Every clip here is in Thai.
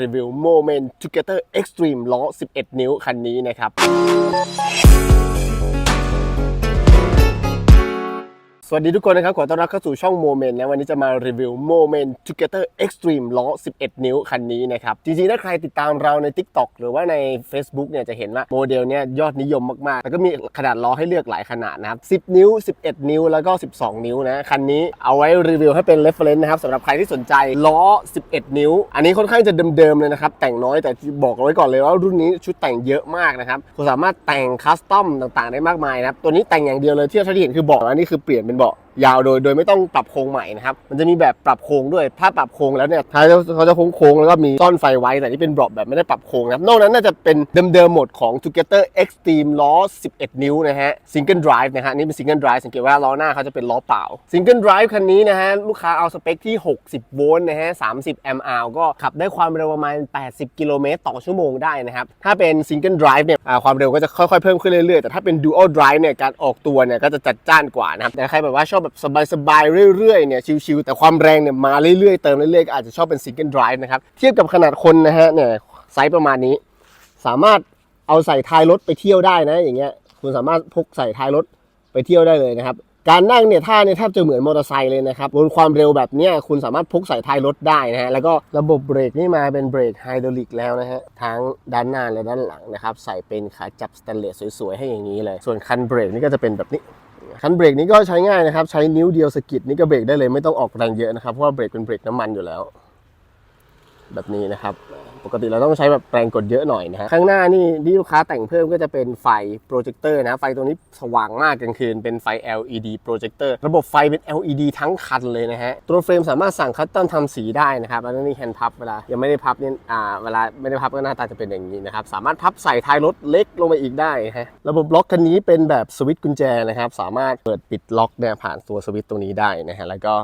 รีวิว Moment Together Extreme ล้อ 11 นิ้วคันนี้นะครับ วัสดีทุกคนนะครับ ขอต้อนรับเข้าสู่ช่อง Moment นะ วันนี้จะมารีวิว Moment Together Extreme ล้อ 11 นิ้ว คันนี้นะครับ จริงๆ ถ้าใครติดตามเราใน TikTok หรือว่าใน Facebook เนี่ยจะเห็นว่าโมเดลเนี่ยยอดนิยมมาก ๆ แล้วก็มีขนาดล้อให้เลือกหลายขนาดนะครับ 10 นิ้ว 11 นิ้วแล้วก็ 12 นิ้วนะ คันนี้เอาไว้รีวิวให้เป็น reference นะครับสำหรับใครที่สนใจล้อ 11 นิ้ว อันนี้ค่อนข้างจะเดิมๆเลยนะครับแต่งน้อยแต่บอกเอาไว้ก่อนเลยว่ารุ่นนี้ชุดแต่งเยอะมากนะครับคุณสามารถแต่งคัสตอมต่างๆ ได้มากมายนะครับตัวนี้แต่งอย่างเดียวเลยที่เราที่เห็นคือบาะอันนี้คือเปลี่ยนเป็นเบาะ ยาวโดย โดยไม่ต้องปรับโครงใหม่นะครับ มันจะมีแบบปรับโครงด้วย ถ้าปรับโครงแล้วเนี่ยท้ายเขาจะโค้งๆแล้วก็มีซ่อนไฟไว้ แต่นี่เป็นเบาะแบบไม่ได้ปรับโครงนะครับ นอกนั้นน่าจะเป็นเดิมๆหมดของ Together Extreme ล้อ 11 นิ้วนะฮะ Single Drive นะฮะ นี่เป็น Single Drive สังเกตว่าล้อหน้าเขาจะเป็นล้อเปล่า Single Drive คันนี้นะฮะ ลูกค้าเอาสเปคที่ 60 โวลต์นะฮะ 30 mAh ก็ขับได้ความเร็วประมาณ 80 กิโลเมตรต่อชั่วโมงได้นะครับ ถ้าเป็น Single Drive เนี่ยความเร็วก็จะค่อยๆเพิ่มขึ้นเรื่อยๆ แต่ถ้าเป็น Dual Drive เนี่ยการออกตัวเนี่ยก็จะจัดจ้านกว่านะครับแต่ใครแบบว่าชอบแบบสบายๆเรื่อยๆเนี่ยชิวๆแต่ความแรงเนี่ยมาเรื่อยๆเติมเรื่อยๆอาจจะชอบเป็น Single Drive นะครับเทียบกับขนาดคนนะฮะเนี่ยไซส์ประมาณนี้ สามารถเอาใส่ท้ายรถไปเที่ยวได้นะอย่างเงี้ยคุณสามารถพกใส่ท้ายรถไปเที่ยวได้เลยนะครับการนั่งเนี่ยท่าเนี่ยแทบจะเหมือนมอเตอร์ไซค์เลยนะครับบนความเร็วแบบเนี้ยคุณสามารถพกใส่ท้ายรถได้นะฮะแล้วก็ระบบเบรกนี่มาเป็นเบรกไฮดรอลิกแล้วนะฮะทั้งด้านหน้าและด้านหลังนะครับใส่เป็นขาจับสแตนเลสสวยๆให้อย่างนี้เลย ส่วนคันเบรกนี่ก็จะเป็นแบบนี้ คันเบรกนี้ก็ใช้ง่ายนะครับ ใช้นิ้วเดียวสกิดนี่ก็เบรกได้เลยไม่ต้องออกแรงเยอะนะครับ เพราะว่าเบรกเป็นเบรกน้ำมันอยู่แล้ว แบบนี้นะครับ ปกติเราต้องใช้แบบแปรงกดเยอะหน่อยนะฮะข้างหน้านี่ที่ลูกค้าแต่งเพิ่มก็จะเป็นไฟโปรเจคเตอร์นะไฟตัวนี้สว่างมากกลางคืนเป็นไฟ LED โปรเจคเตอร์ระบบไฟเป็น LED ทั้งคันเลยนะฮะตัวเฟรมสามารถสั่งคัสตอมทำสีได้นะครับแล้วนี่แฮนด์พับเวลายังไม่ได้พับเนี่ยอ่าเวลาไม่ได้พับก็หน้าตาจะเป็นอย่างนี้นะครับสามารถพับใส่ท้ายรถเล็กลงไปอีกได้ฮะระบบล็อกคันนี้เป็นแบบสวิตช์กุญแจนะครับสามารถเปิดปิดล็อกเนี่ยผ่านตัวสวิตช์ตรงนี้ได้นะฮะแล้วก็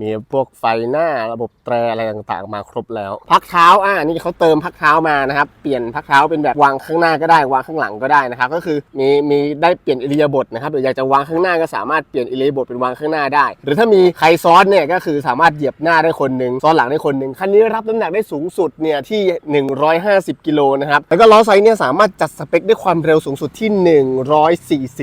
มีพวกไฟหน้าระบบแตรอะไรต่างๆ มาครบแล้ว พักเท้าอ่านี่เขาเติมพักเท้ามานะครับ เปลี่ยนพักเท้าเป็นแบบวางข้างหน้าก็ได้วางข้างหลังก็ได้นะครับ ก็คือมีมีได้เปลี่ยนอิริยาบถนะครับหรืออยากจะวางข้างหน้าก็สามารถเปลี่ยนอิริยาบถเป็นวางข้างหน้าได้ หรือถ้ามีใครซ้อนเนี่ยก็คือสามารถเหยียบหน้าได้คนหนึ่งซ้อนหลังได้คนหนึ่งคันนี้รับน้ำหนักได้สูงสุดเนี่ยที่ 150 กิโลนะครับแล้วก็ล้อไซส์เนี่ยสามารถจัดสเปคได้ความเร็วสูงสุดที่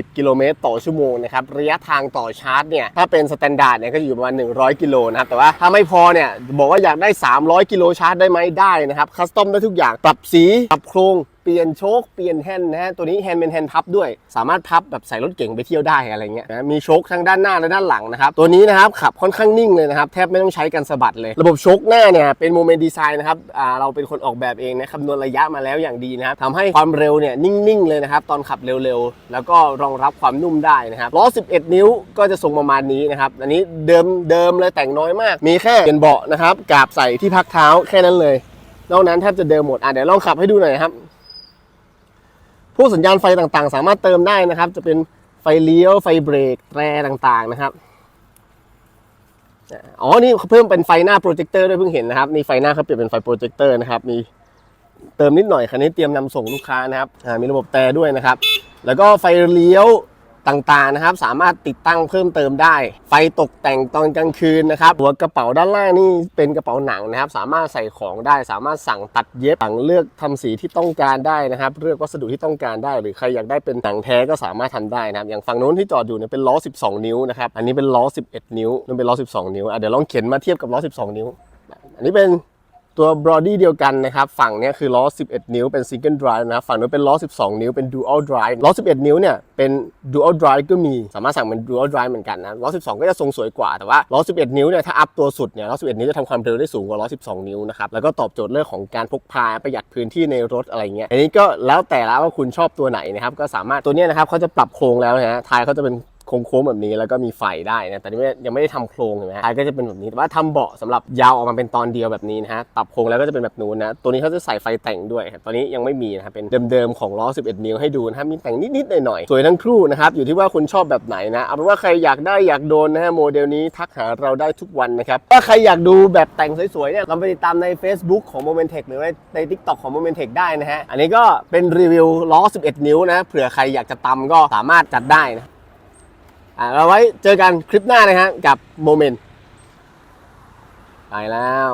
140 กิโลเมตรต่อชั่วโมงนะครับระยะทางต่อชาร์จเนี่ยถ้าเป็นสแตนดาร์ดเนี่ยก็อยู่ประมาณ100กิโลนะครับแต่ว่าถ้าไม่พอเนี่ยบอกว่าอยากได้ 300 กิโลชาร์จได้ไหมได้นะครับคัสตอมได้ทุกอย่างปรับสีปรับโครง เปลี่ยนโชคเปลี่ยนแฮนด์นะฮะตัวนี้แฮนด์เป็นแฮนด์พับด้วย สามารถพับแบบใส่รถเก๋งไปเที่ยวได้อะไรเงี้ยนะมีโชคทั้งด้านหน้าและด้านหลังนะครับตัวนี้นะครับขับค่อนข้างนิ่งเลยนะครับแทบไม่ต้องใช้กันสะบัดเลย ระบบโชคหน้าเนี่ยเป็นโมเมนต์ดีไซน์นะครับอ่าเราเป็นคนออกแบบเองนะคำนวณระยะมาแล้วอย่างดีนะครับทำให้ความเร็วเนี่ยนิ่งๆเลยนะครับตอนขับเร็วๆ แล้วก็รองรับความนุ่มได้นะครับล้อ 11 นิ้วก็จะทรงประมาณนี้นะครับอันนี้เดิมเดิมเลยแต่งน้อยมาก มีแค่เปลี่ยนเบาะนะครับกาบใส่ที่พักเท้าแค่นั้นเลยนอกนั้นแทบจะเดิมหมดอะเดี๋ยวลองขับให้ดูหน่อยครับ พวกสัญญาณไฟต่างๆ สามารถเติมได้นะครับ จะเป็นไฟเลี้ยวไฟเบรกแตรต่างๆนะครับอ๋อ นี่เพิ่มเป็นไฟหน้าโปรเจคเตอร์ด้วยเพิ่งเห็นนะครับ นี่ไฟหน้าเขาเปลี่ยนเป็นไฟโปรเจคเตอร์นะครับ มีเติมนิดหน่อยคันนี้เตรียมนำส่งลูกค้านะครับ มีระบบแตรด้วยนะครับ แล้วก็ไฟเลี้ยว ต่างๆนะครับ สามารถติดตั้งเพิ่มเติมได้ ไฟตกแต่งตอนกลางคืนนะครับหัวกระเป๋าด้านล่างนี่เป็นกระเป๋าหนังนะครับ สามารถใส่ของได้ สามารถสั่งตัดเย็บสั่งเลือกทำสีที่ต้องการได้นะครับ เลือกวัสดุที่ต้องการได้ หรือใครอยากได้เป็นหนังแท้ก็สามารถทำได้นะครับ อย่างฝั่งนู้นที่จอดอยู่เนี่ยเป็นล้อ 12 นิ้วนะครับ อันนี้เป็นล้อ 11 นิ้วนั่นเป็นล้อ 12 นิ้วอะเดี๋ยวลองเข็นมาเทียบกับล้อ 12 นิ้ว อันนี้เป็น ตัวบอดี้เดียวกันนะครับ ฝั่งนี้คือล้อ 11 นิ้วเป็น Single Drive นะฝั่งนู้นเป็นล้อ 12 นิ้วเป็น Dual Drive ล้อ 11 นิ้วเนี่ยเป็น Dual Drive ก็มีสามารถสั่งเป็น Dual Drive เหมือนกันนะล้อ 12 ก็จะทรงสวยกว่าแต่ว่าล้อ 11 นิ้วเนี่ยถ้าอัพตัวสุดเนี่ยล้อ 11 นิ้วจะทำความเร็วได้สูงกว่าล้อ 12 นิ้วนะครับแล้วก็ตอบโจทย์เรื่องของการพกพาประหยัดพื้นที่ในรถอะไรเงี้ยอันนี้ก็แล้วแต่ละว่าคุณชอบตัวไหนนะครับก็สามารถตัวนี้นะครับเขาจะปรับโครงแล้วนะฮะท้ายเขาจะเป็น โค้งๆแบบนี้แล้วก็มีไฟได้นะแต่นี่ยังไม่ได้ทำโครงเห็นไหมท้ายก็จะเป็นแบบนี้แต่ว่าทำเบาะสำหรับยาวออกมาเป็นตอนเดียวแบบนี้นะฮะปรับโครงแล้วก็จะเป็นแบบนู้นนะตัวนี้เขาจะใส่ไฟแต่งด้วยตอนนี้ยังไม่มีนะครับเป็นเดิมๆของล้อ 11 นิ้วให้ดูนะครับมีแต่งนิดๆหน่อยๆสวยทั้งคู่นะครับอยู่ที่ว่าคุณชอบแบบไหนนะเอาเป็นว่าใครอยากได้อยากโดนนะฮะโมเดลนี้ทักหาเราได้ทุกวันนะครับถ้าใครอยากดูแบบแต่งสวยๆเนี่ยเราไปติดตามใน Facebook ของ Momentech หรือใน TikTok ของ Momentech ได้นะฮะอันนี้ก็เป็นรีวิวล้อ 11 นิ้วนะเผื่อใครอยากจะตำก็สามารถจัดได้นะ เราไว้เจอกันคลิปหน้านะฮะกับโมเมนต์ไปแล้ว